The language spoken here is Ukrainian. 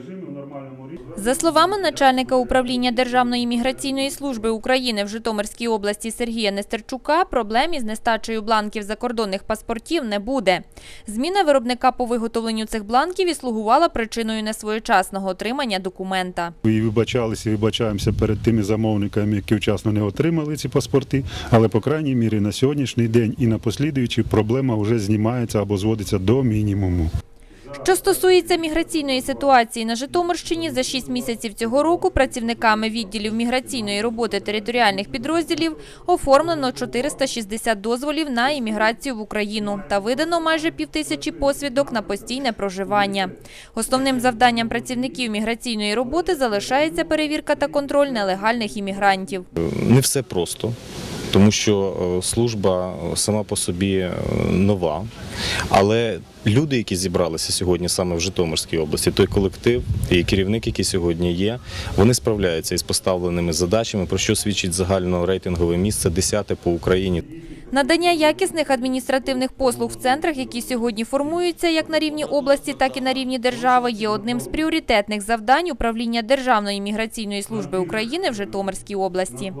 режимі, в нормальному рівні. За словами начальника управління Державної міграційної служби України в Житомирській області Сергія Нестерчука, проблем із нестачею бланків закордонних паспортів не буде. Зміна виробника по виготовленню цих бланків і слугувала причиною несвоєчасного отримання документа. І вибачалися, і вибачаємося перед тими замовниками, які вчасно не отримали ці паспорти. Але, по крайній мірі, на сьогоднішній день і на послідуючі проблема вже знімається або зводиться до мінімуму. Що стосується міграційної ситуації на Житомирщині, за 6 місяців цього року працівниками відділів міграційної роботи територіальних підрозділів оформлено 460 дозволів на імміграцію в Україну та видано майже півтисячі посвідок на постійне проживання. Основним завданням працівників міграційної роботи залишається перевірка та контроль нелегальних іммігрантів. Не все просто, тому що е, служба е, сама по собі е, нова. Але люди, які зібралися сьогодні саме в Житомирській області, той колектив і керівник, який сьогодні є, вони справляються із поставленими задачами, про що свідчить загальнорейтингове місце 10 по Україні. Надання якісних адміністративних послуг в центрах, які сьогодні формуються як на рівні області, так і на рівні держави, є одним з пріоритетних завдань управління Державної міграційної служби України в Житомирській області.